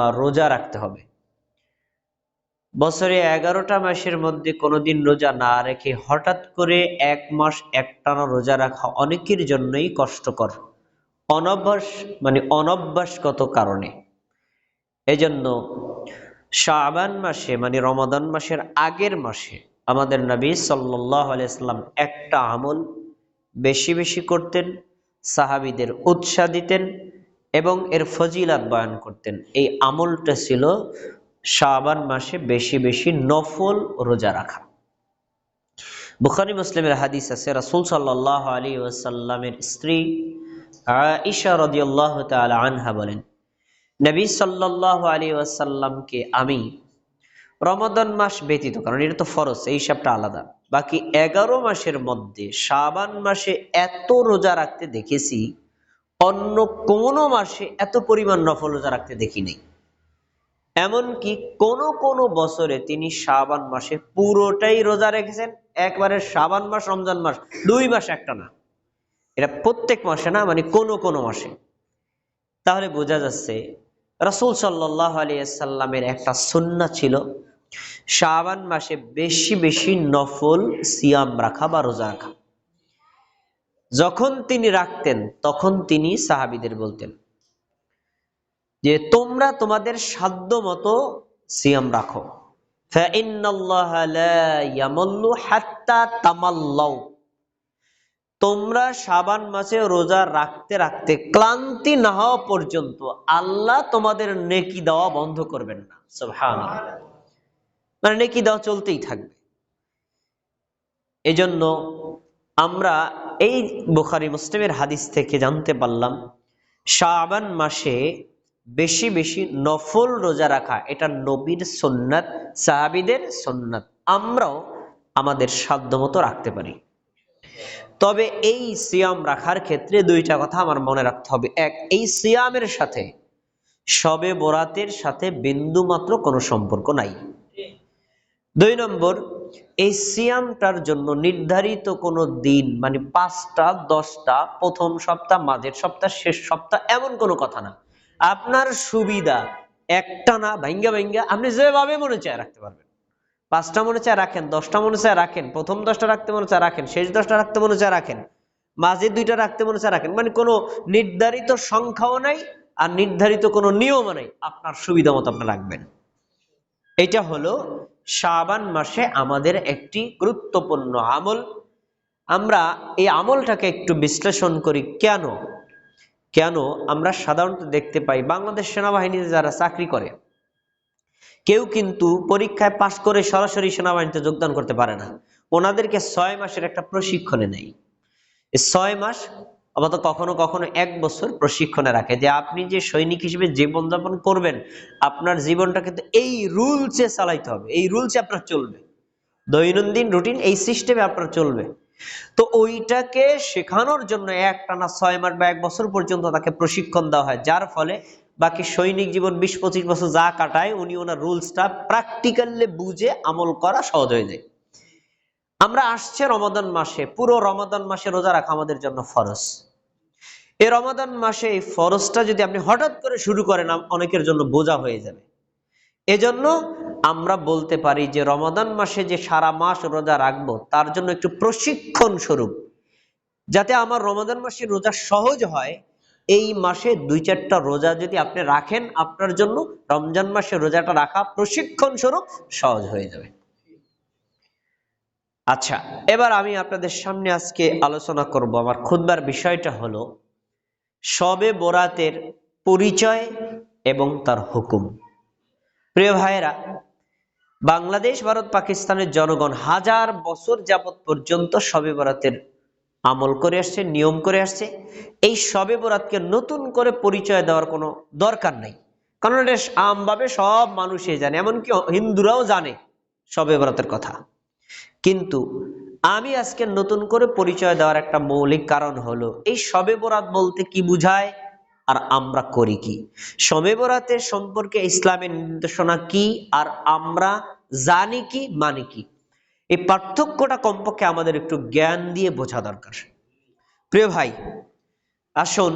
বা রোজা রাখতে হবে। বছরে এগারোটা মাসের মধ্যে কোনোদিন রোজা না রেখে হঠাৎ করে এক মাস একটানা রোজা রাখা অনেকের জন্যই কষ্টকর। অনভ্যাস মানে অনভ্যাসগত কারণে। এজন্য শাবান মাসে মানে রমাদান মাসের আগের মাসে আমাদের নবী সাল্লাহ একটা আমল বেশি বেশি করতেন, সাহাবিদের উৎসাহ দিতেন এবং এর ফজিলাত বয়ান করতেন। এই আমলটা ছিল শাবান মাসে বেশি বেশি নফল রোজা রাখা। বুখারি মুসলিমের হাদিস আছে, রাসুল সাল্লাহ আলী ওয়াসাল্লামের স্ত্রী আইসা রদিয়াল্লাহ তালা আনহা বলেন, নবী সাল্লাহ আলী ওয়াসাল্লামকে আমি রমাদান মাস ব্যতীত, কারণ এটা তো ফরজ, এই হিসাবটা আলাদা, বাকি এগারো মাসের মধ্যে শাবান মাসে এত রোজা রাখতে দেখেছি অন্য কোনো মাসে এত পরিমাণ নফল রোজা রাখতে দেখি নেই। এমনকি কোন কোন বছরে তিনি শাবান মাসে পুরোটাই রোজা রেখেছেন। একবারে শাবান মাস, রমজান মাস, দুই মাস একটা না। এটা প্রত্যেক মাসে না মানে কোনো কোনো মাসে। তাহলে বোঝা যাচ্ছে রসুল সাল্লাহ আলিয়াল্লামের একটা সন্না ছিল শাবান মাসে বেশি বেশি নফল সিয়াম রাখা বা রোজা রাখা। যখন তিনি রাখতেন, তখন তিনি সাহাবিদের বলতেন যে, তোমরা তোমাদের সাধ্য মতো সিয়াম রাখো। তোমরা সাবান মাসে রোজা রাখতে রাখতে ক্লান্তি না হওয়া পর্যন্ত আল্লাহ তোমাদের নেকি দেওয়া বন্ধ করবেন না। মানে নেকি দেওয়া চলতেই থাকবে। এজন্য আমরা এই বুখারি মুসলিমের হাদিস থেকে জানতে পারলাম, শাবান মাসে বেশি বেশি নফল রোজা রাখা, এটা নবীর সন্ন্যাত সাহাবিদের সন্ন্যাত আমরাও আমাদের সাধ্য মতো রাখতে পারি। তবে এই সিয়াম রাখার ক্ষেত্রে দুইটা কথা আমার মনে রাখতে হবে। এক, এই সিয়ামের সাথে সবে বরাতের সাথে বিন্দু মাত্র কোনো সম্পর্ক নাই। দুই নম্বর এই সিয়ামটার জন্য নির্ধারিত কোনো দিন মানে পাঁচটা, দশটা, প্রথম সপ্তাহ, মাঝের সপ্তাহ, শেষ সপ্তাহ, এমন কোনো কথা না। আপনার সুবিধা একটা না ভাঙ্গা ভাঙ্গা আপনি যেভাবে মনে চায় রাখতে পারবেন। পাঁচটা মনে চায় রাখেন, দশটা মনে চায় রাখেন, প্রথম দশটা রাখতে মনে চায় রাখেন, শেষ দশটা রাখতে মনে চায় রাখেন, মাঝে দুইটা রাখতে মনে চায় রাখেন মানে কোনো নির্ধারিত সংখ্যাও নাই আর নির্ধারিত কোনো নিয়মও নাই। আপনার সুবিধা মতো আপনি রাখবেন। এটা হলো শাবান মাসে আমাদের একটি গুরুত্বপূর্ণ আমল। আমরা এই আমলটাকে একটু বিশ্লেষণ করি, কেন? কেন আমরা সাধারণত দেখতে পাই, বাংলাদেশ সেনাবাহিনীতে যারা চাকরি করে, কেউ কিন্তু পরীক্ষায় পাশ করে সরাসরি সেনাবাহিনীতে যোগদান করতে পারে না। ওনাদেরকে ছয় মাসের একটা প্রশিক্ষণে নেই। ছয় মাস অবত কখনো কখনো এক বছর প্রশিক্ষণে রাখে যে আপনি যে সৈনিক হিসেবে জীবনযাপন করবেন, আপনার জীবনটা কিন্তু এই রুলসে চালাইতে হবে, এই রুলসে আপনার চলবে। দৈনন্দিন রুটিন এই সিস্টেমে আপনার চলবে। তো ওইটাকে শেখানোর জন্য এক টানা ছয় মাস বা এক বছর পর্যন্ত তাকে প্রশিক্ষণ দেওয়া হয়, যার ফলে বাকি সৈনিক জীবন বিশ পঁচিশ বছর যা কাটায়, উনি ওনার রুলসটা প্র্যাকটিক্যালি বুঝে আমল করা সহজ হয়ে যায়। আমরা আসছে রমাদান মাসে, পুরো রমাদান মাসে রোজা রাখা আমাদের জন্য ফরজ। এই রমাদান মাসে এই ফরজটা যদি আপনি হঠাৎ করে শুরু করেন অনেকের জন্য বোঝা হয়ে যাবে। এজন্য আমরা বলতে পারি যে রমাদান মাসে যে সারা মাস রোজা রাখব, তার জন্য একটু প্রশিক্ষণ স্বরূপ। যাতে আমার রমাদান মাসে রোজা সহজ হয়, এই মাসে দুই চারটা রোজা যদি আপনি রাখেন, আপনার জন্য রমজান মাসে রোজাটা রাখা প্রশিক্ষণ স্বরূপ সহজ হয়ে যাবে। আচ্ছা এবার আমি আপনাদের সামনে আজকে আলোচনা করব। আমার খুদবার বিষয়টা হলো সবে বরাতের পরিচয় এবং তার হুকুম। প্রিয় ভাইয়েরা, বাংলাদেশ, ভারত, পাকিস্তানের জনগণ হাজার বছর যাবৎ পর্যন্ত সবে বরাতের আমল করে আসছে, নিয়ম করে আসছে। এই সবে বরাতকে নতুন করে পরিচয় দেওয়ার কোনো দরকার নাই। কারণ এটা আমভাবে সব মানুষই জানে, এমনকি হিন্দুরাও জানে সবে বরাতের কথা। কিন্তু আমি আজকে নতুন করে পরিচয় দেওয়ার একটা মৌলিক কারণ হলো, এই সবে বরাত বলতে কি বুঝায় আর আমরা করি কি? সবে বরাতের সম্পর্কে ইসলামের নির্দেশনা কি আর আমরা জানি কি মানে কি? এই পার্থক্যটা কমপক্ষে আমাদের একটু জ্ঞান দিয়ে বোঝা দরকার। প্রিয় ভাই, আসুন